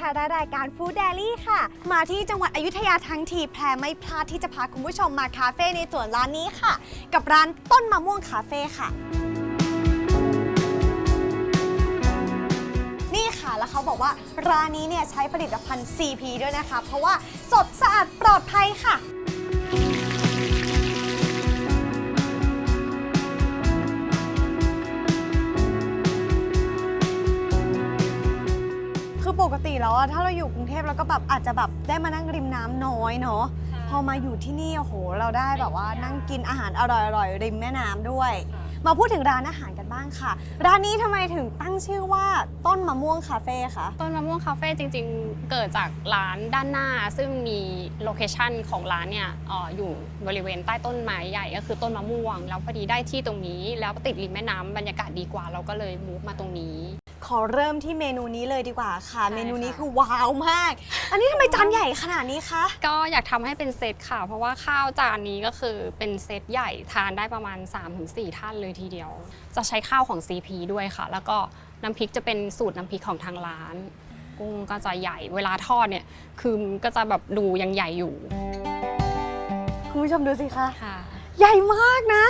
นะคะและรายการ Food Daily ค่ะ มาที่จังหวัดอยุธยาทั้งทีแพรไม่พลาดที่จะพาคุณผู้ชมมาคาเฟ่ในสวนร้านนี้ค่ะ กับร้านต้นมะม่วงคาเฟ่ค่ะ นี่ค่ะแล้วเขาบอกว่าร้านนี้เนี่ยใช้ผลิตภัณฑ์ CP ด้วยนะคะ เพราะว่าสดสะอาดปลอดภัยค่ะ ปกติแล้วอะถ้าเราอยู่กรุงเทพเราก็แบบอาจจะแบบได้มานั่งริมน้ำน้อยเนาะพอมาอยู่ที่นี่โอ้โห เราได้แบบว่านั่งกินอาหารอร่อยๆ ริมแม่น้ำด้วย มาพูดถึงร้านอาหารกันบ้างค่ะ ร้านนี้ทำไมถึงตั้งชื่อว่าต้นมะม่วงคาเฟ่คะต้นมะม่วงคาเฟ่จริงๆ เกิดจากร้านด้านหน้า ซึ่งมีโลเคชันของร้านเนี่ยเอออยู่บริเวณใต้ต้นไม้ใหญ่ก็คือต้นมะม่วง แล้วพอดีได้ที่ตรงนี้แล้วติดริมแม่น้ำบรรยากาศดีกว่าเราก็เลยมูฟมาตรงนี้ ขอเริ่มที่เมนูนี้เลยดีกว่าค่ะใช่เมนูนี้ค่ะคือว้าวมาก อันนี้ทำไมจานใหญ่ขนาดนี้คะ ก็อยากทำให้เป็นเซตค่ะ เพราะว่าข้าวจานนี้ก็คือเป็นเซตใหญ่ทานได้ประมาณ 3-4 ท่านเลยทีเดียว จะใช้ข้าวของ CP ด้วยค่ะ แล้วก็น้ำพริกจะเป็นสูตรน้ำพริกของทางร้าน กุ้งก็จะใหญ่เวลาทอดเนี่ยคือมันก็จะแบบดูยังใหญ่อยู่คุณผู้ชมดูสิคะ ค่ะ ใหญ่มากนะ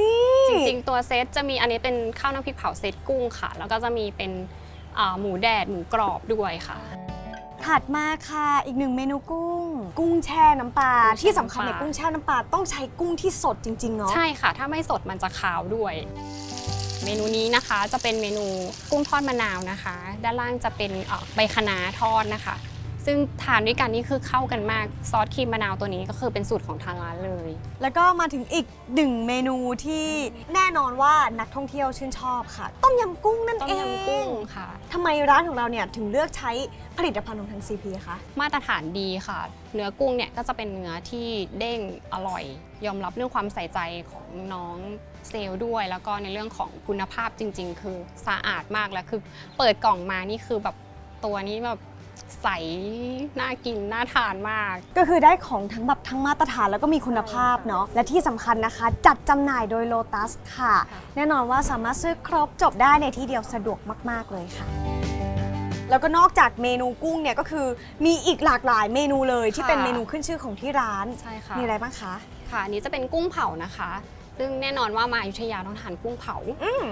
นี่ จริงๆ ตัวเซตจะมีอันนี้เป็นข้าวน้ำพริกเผาเซตกุ้งค่ะ แล้วก็จะมีเป็นอ่าหมูแดดหมูกรอบด้วยค่ะ ถัดมาค่ะ อีกหนึ่งเมนูกุ้ง กุ้งแช่น้ำปลากุ้งแช่ที่สำคัญเนี่ยน้ำปลา กุ้งแช่น้ำปลาต้องใช้กุ้งที่สดจริง ๆ เนาะใช่ค่ะ ถ้าไม่สดมันจะคาวด้วย เมนูนี้นะคะจะเป็นเมนูกุ้งทอดมะนาวนะคะ ด้านล่างจะเป็นเอ่อใบคะน้าทอดนะคะ ซึ่งทานด้วยกันนี่คือเข้ากันมากซอสครีมมะนาวตัวนี้ก็คือเป็นสูตรของทางร้านเลย แล้วก็มาถึงอีกหนึ่งเมนูที่แน่นอนว่านักท่องเที่ยวชื่นชอบค่ะ ต้มยำกุ้งนั่นต้มเองยำกุ้งค่ะ ทำไมร้านของเราเนี่ยถึงเลือกใช้ผลิตภัณฑ์ของทาง CP คะ มาตรฐานดีค่ะ เนื้อกุ้งเนี่ยก็จะเป็นเนื้อที่เด้งอร่อย ยอมรับเรื่องความใส่ใจของน้องเซลล์ด้วย แล้วก็ในเรื่องของคุณภาพจริง ๆ คือสะอาดมากแล้วคือ เปิดกล่องมานี่คือแบบตัวนี้แบบ ใสน่ากินน่าทานมาก ก็คือได้ของทั้งแบบทั้งมาตรฐานแล้วก็มีคุณภาพเนาะและที่สำคัญนะคะ จัดจำหน่ายโดย Lotus ค่ะค่ะ แน่นอนว่าสามารถซื้อครบจบได้ในที่เดียวสะดวกมาก ๆ เลยค่ะ แล้วก็นอกจากเมนูกุ้งเนี่ยก็คือมีอีกหลากหลายเมนูเลยที่เป็นเมนูขึ้นชื่อของที่ร้าน ใช่ค่ะ มีอะไรบ้างคะ ค่ะอันนี้จะเป็นกุ้งเผานะคะ ซึ่งแน่นอนว่ามาอยุธยาต้องทานกุ้งเผาอืม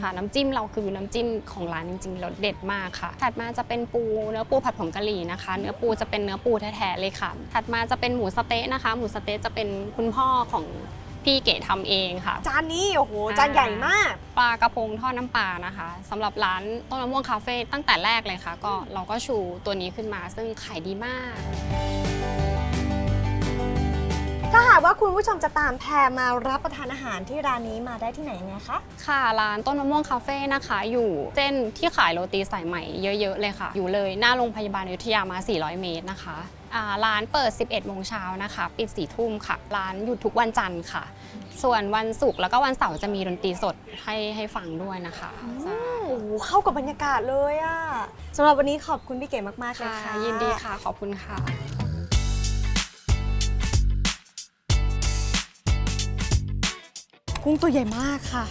ค่ะ น้ำจิ้มเราคือน้ำจิ้มของร้านจริงๆรสเด็ดมากค่ะ ถัดมาจะเป็นปูเนื้อปูผัดผงกะหรี่นะคะ เนื้อปูจะเป็นเนื้อปูแท้ๆเลยค่ะ ถัดมาจะเป็นหมูสะเต๊ะนะคะ หมูสะเต๊ะจะเป็นคุณพ่อของพี่เก๋ทำเองค่ะ จานนี้โอ้โหจานใหญ่มาก ปลากระพงทอดน้ำปลานะคะสำหรับร้านต้นมะม่วงคาเฟ่ตั้งแต่แรกเลยค่ะ ก็เราก็ชูตัวนี้ขึ้นมาซึ่งขายดีมาก ถ้าหากว่าคุณผู้ชมจะตามแพรมารับประทานอาหารที่ร้านนี้มาได้ที่ไหนยังไงคะ ค่ะร้านต้นมะม่วงคาเฟ่นะคะ อยู่เส้นที่ขายโรตีสายใหม่เยอะ ๆ เลยค่ะ อยู่เลยหน้าโรงพยาบาลอยุธยามา 400 เมตรนะคะอ่าร้านเปิด 11 โมงเช้านะคะ ปิด 4 ทุ่มค่ะ ร้านหยุดทุกวันจันทร์ค่ะ ส่วนวันศุกร์แล้วก็วันเสาร์จะมีดนตรีสดให้ให้ฟังด้วยนะคะใช่โอ้โหเข้ากับบรรยากาศเลยอะสำหรับวันนี้ขอบคุณพี่เก๋มากๆเลยค่ะค่ะยินดีค่ะขอบคุณค่ะ กุ้งตัวใหญ่มากค่ะ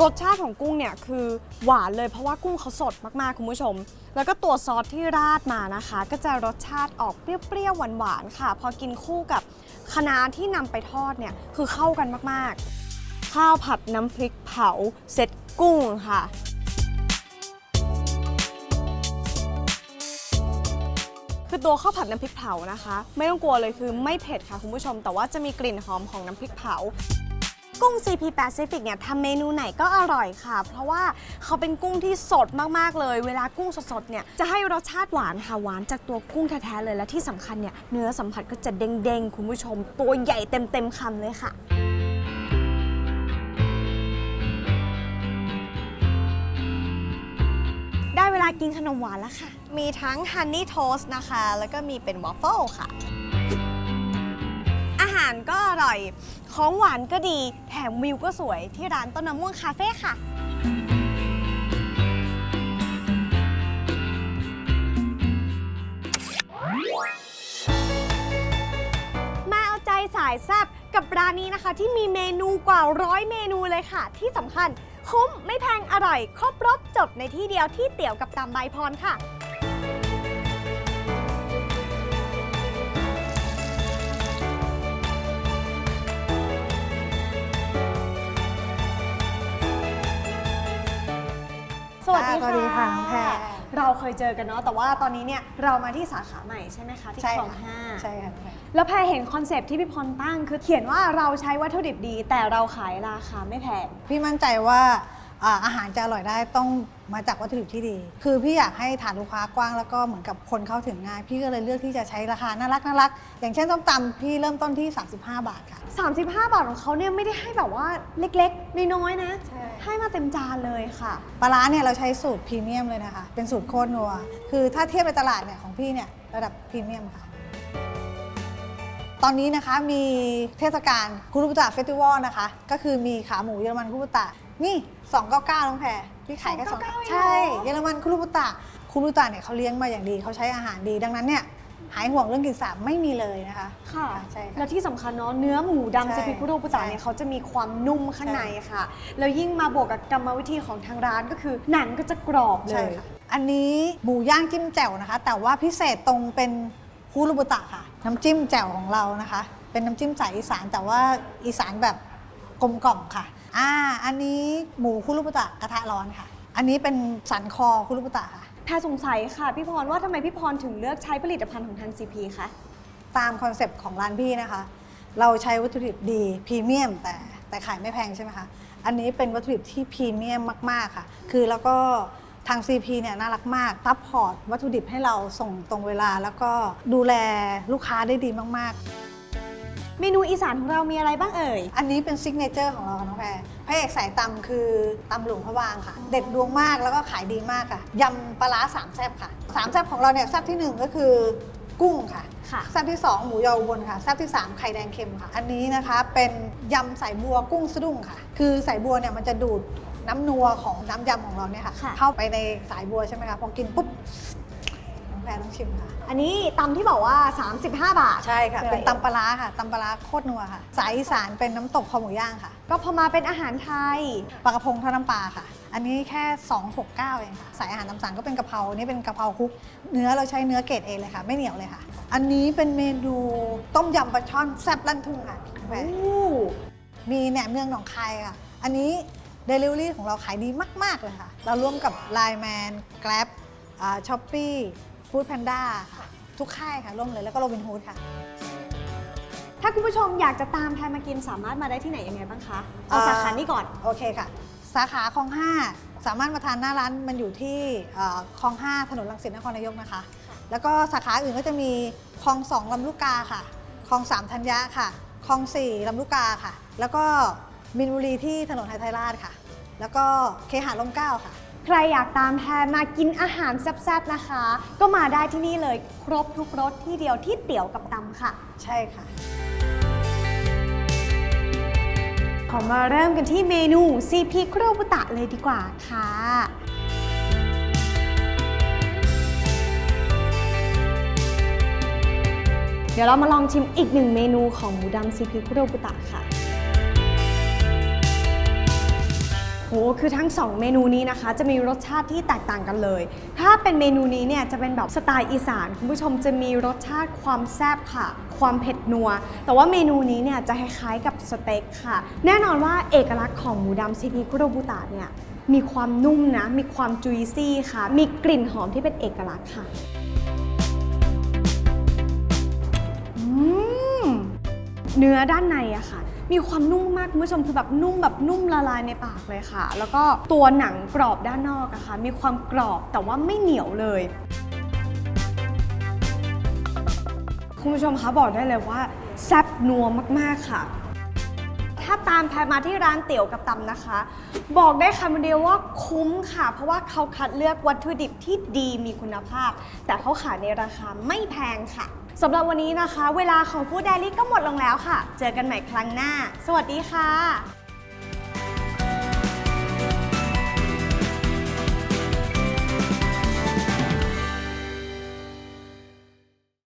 รสชาติของกุ้งเนี่ยคือหวานเลยเพราะว่ากุ้งเขาสดมากๆคุณผู้ชม แล้วก็ตัวซอสที่ราดมานะคะ ก็จะรสชาติออกเปรี้ยวๆหวานๆค่ะ พอกินคู่กับคะน้าที่นำไปทอดเนี่ยคือเข้ากันมากๆ ข้าวผัดน้ำพริกเผาเสร็จกุ้งค่ะคือตัวข้าวผัดน้ำพริกเผานะคะ ไม่ต้องกลัวเลยคือไม่เผ็ดค่ะคุณผู้ชม แต่ว่าจะมีกลิ่นหอมของน้ำพริกเผา กุ้ง CP Pacific เนี่ยทำเมนูไหนก็อร่อยค่ะ เพราะว่าเขาเป็นกุ้งที่สดมากๆเลย เวลากุ้งสดๆเนี่ยจะให้รสชาติหวานค่ะหวานจากตัวกุ้งแท้ๆเลยและที่สำคัญเนี่ยเนื้อสัมผัสก็จะเด้งๆ คุณผู้ชม ตัวใหญ่เต็มๆคำเลยค่ะ ได้เวลากินขนมหวานแล้วค่ะ มีทั้งฮันนี่โทสนะคะ แล้วก็มีเป็นวอฟเฟิลค่ะาหารก็อร่อย ของหวานก็ดี แถมวิวก็สวยที่ร้านต้นมะม่วงคาเฟ่ค่ะ มาเอาใจสายแซ่บกับร้านนี้นะคะ ที่มีเมนูกว่าร้อยเมนูเลยค่ะ ที่สำคัญคุ้มไม่แพงอร่อย ครบรสจบในที่เดียวที่เตี๋ยวกับตามใบพรค่ะ วัสดีสวัสดีค่ะน้องแพรเราเคยเจอกันเนาะแต่ว่าตอนนี้เนี่ยเรามาที่สาขาใหม่ใช่ไหมคะที่ใช่คลองค่ะห้าใช่ค่ะน้องแพรแล้วแพรเห็นคอนเซปต์ที่พี่พรตั้งคือเขียนว่าเราใช้วัตถุดิบดี แต่เราขายราคาไม่แพงพี่มั่นใจว่า อ่าอาหารจะอร่อยได้ต้องมาจากวัตถุดิบที่ดี คือพี่อยากให้ฐานลูกค้ากว้างแล้วก็เหมือนกับคนเข้าถึงง่าย พี่ก็เลยเลือกที่จะใช้ราคาน่ารักน่ารัก อย่างเช่นส้มตำพี่เริ่มต้นที่ 35 บาทค่ะ 35 บาทของเขาเนี่ยไม่ได้ให้แบบว่าเล็กๆ น้อยๆนะ ใช่ ให้มาเต็มจานเลยค่ะ ปลาร้าเนี่ยเราใช้สูตรพรีเมียมเลยนะคะ เป็นสูตรโคตรนัว คือถ้าเทียบในตลาดเนี่ยของพี่เนี่ยระดับพรีเมียมค่ะ ตอนนี้นะคะมีเทศกาลคุรุบุตะเฟสติวัลนะคะ ก็คือมีขาหมูเยอรมันคุรุบุตะ นี่ 299น้องแพรพี่ขายแค่สอง299เองเหรอใช่เยอรมันคุรุบุตะคุรุบุตะเนี่ยเขาเลี้ยงมาอย่างดีเขาใช้อาหารดีดังนั้นเนี่ยหายห่วงเรื่องกลิ่นสาบไม่มีเลยนะคะค่ะ ใช่ค่ะ และที่สำคัญเนาะเนื้อหมูดำใช่สปิคุโรบุตะเนี่ยใช่เขาจะมีความนุ่มข้างในใช่ค่ะ แล้วยิ่งมาบวกกับกรรมวิธีของทางร้านก็คือ หนังก็จะกรอบเลใช่ยค่ะอันนี้หมูย่างจิ้มแจ่วนะคะ แต่ว่าพิเศษตรงเป็นคุรุบุตะค่ะ น้ำจิ้มแจ่วของเรานะคะ เป็นน้ำจิ้มสายอีสานแต่ว่าอีสานแบบ กลมกล่อมค่ะ อ่า อันนี้หมูคุรุบุตะกระทะร้อนค่ะ อันนี้เป็นสันคอคุรุบุตะค่ะ แพรสงสัยค่ะพี่พรว่าทำไมพี่พรถึงเลือกใช้ผลิตภัณฑ์ของทาง CP คะ ตามคอนเซปต์ของร้านพี่นะคะ เราใช้วัตถุดิบดีพรีเมียมแต่แต่ขายไม่แพงใช่ไหมคะ อันนี้เป็นวัตถุดิบที่พรีเมียมมาก ๆ ค่ะ คือแล้วก็ทาง CP เนี่ยน่ารักมากซัพพอร์ตวัตถุดิบให้เราส่งตรงเวลา แล้วก็ดูแลลูกค้าได้ดีมาก เมนูอีสานของเรามีอะไรบ้างเอ่ยๆอันนี้เป็นซิกเนเจอร์ของเราค่ะน้องแพรพระเอกสายตำคือตำหลวงพระวางค่ะ เด็ดดวงมากแล้วก็ขายดีมากค่ะยำปลาร้าสามแซ่บค่ะสามแซ่บของเราเนี่ยแซ่บที่หนึ่งก็คือกุ้งค่ะค่ะแซ่บที่ 2 หมูยออุบนค่ะแซ่บที่ 3 ไข่แดงเค็มค่ะ อันนี้นะคะเป็นยำสายบัวกุ้งสะดุ้งค่ะ คือสายบัวเนี่ยมันจะดูดน้ำนัวของน้ำยำของเราเนี่ยค่ะค่ะเข้าไปในสายบัวใช่ไหมคะพอกินปุ๊บน้องแพรต้องชิมค่ะ อันนี้ตำที่บอกว่า 35 บาท ใช่ค่ะคืออะไรเป็นตำปลาร้าค่ะตำปลาร้าโคตรนัวค่ะ สายอีสานเป็นน้ำตกคอหมูย่างค่ะ ก็พอมาเป็นอาหารไทยปลากระพงทอดน้ำปลาค่ะ อันนี้แค่ 269 เองค่ะ สายอาหารตามสั่งก็เป็นกะเพราอันนี้เป็นกะเพราคลุก เนื้อเราใช้เนื้อเกรดเอเลยค่ะ ไม่เหนียวเลยค่ะ อันนี้เป็นเมนูต้มยำปลาช่อนแซ่บลั่นทุ่งค่ะน้องแพรโอ้มีแหนมเนืองหนองคายค่ะ อันนี้ Delivery ของเราขายดีมาก ๆ เลยค่ะ เราร่วมกับ Line Man Grab ช้อปปี้ ฟู้ดแพนด้าค่ะ ทุกค่ายค่ะร่วมเลยแล้วก็โรบินฮูดค่ะ ถ้าคุณผู้ชมอยากจะตามแพรมากินสามารถมาได้ที่ไหนยังไงบ้างคะ เอาอ่าสาขานี้ก่อน โอเคค่ะ สาขาคลอง 5 สามารถมาทานหน้าร้านมันอยู่ที่เอ่อคลอง 5 ถนนรังสิตนครนายกนะคะ แล้วก็สาขาอื่นก็จะมีคลอง 2 ลำลูกกาค่ะคลอง 3 ธัญญะค่ะคลอง 4 ลำลูกกาค่ะ แล้วก็มินบุรีที่ถนนไทยไทยราชค่ะ แล้วก็เคหะลมเกล้าค่ะ ใครอยากตามแพรมากินอาหารแซ่บๆนะคะ ก็มาได้ที่นี่เลยครบทุกรสที่เดียวที่เตี๋ยวกับตำค่ะ ใช่ค่ะ ขอมาเริ่มกันที่เมนูซีพีครูบุตะเลยดีกว่าค่ะเดี๋ยวเรามาลองชิมอีกหนึ่งเมนูของหมูดำซีพีครูบุตะค่ะ โหคือทั้ง 2 เมนูนี้นะคะ จะมีรสชาติที่แตกต่างกันเลย ถ้าเป็นเมนูนี้เนี่ยจะเป็นแบบสไตล์อีสานคุณผู้ชมจะมีรสชาติความแซ่บค่ะ ความเผ็ดนัว แต่ว่าเมนูนี้เนี่ยจะคล้ายๆกับสเต็กค่ะ แน่นอนว่าเอกลักษณ์ของหมูดำซีพีคุโรบุตะเนี่ยมีความนุ่มนะ มีความจุยซี่ค่ะ มีกลิ่นหอมที่เป็นเอกลักษณ์ค่ะอืมเนื้อด้านในอะค่ะ มีความนุ่มมากคุณผู้ชมคือแบบนุ่มแบบนุ่มละลายในปากเลยค่ะ แล้วก็ตัวหนังกรอบด้านนอกอะค่ะมีความกรอบแต่ว่าไม่เหนียวเลยคุณผู้ชมคะบอกได้เลยว่าแซ่บนัวมากๆค่ะ ถ้าตามแพรมาที่ร้านเตี๋ยวกับตำนะคะ บอกได้คำเดียวว่าคุ้มค่ะ เพราะว่าเขาคัดเลือกวัตถุดิบที่ดีมีคุณภาพ แต่เขาขายในราคาไม่แพงค่ะ สำหรับวันนี้นะคะ เวลาของฟู้ดได i ลี่ก็หมดลงแล้วค่ะ เจอกันใหม่ครั้งหน้า สวัสดีค่ะ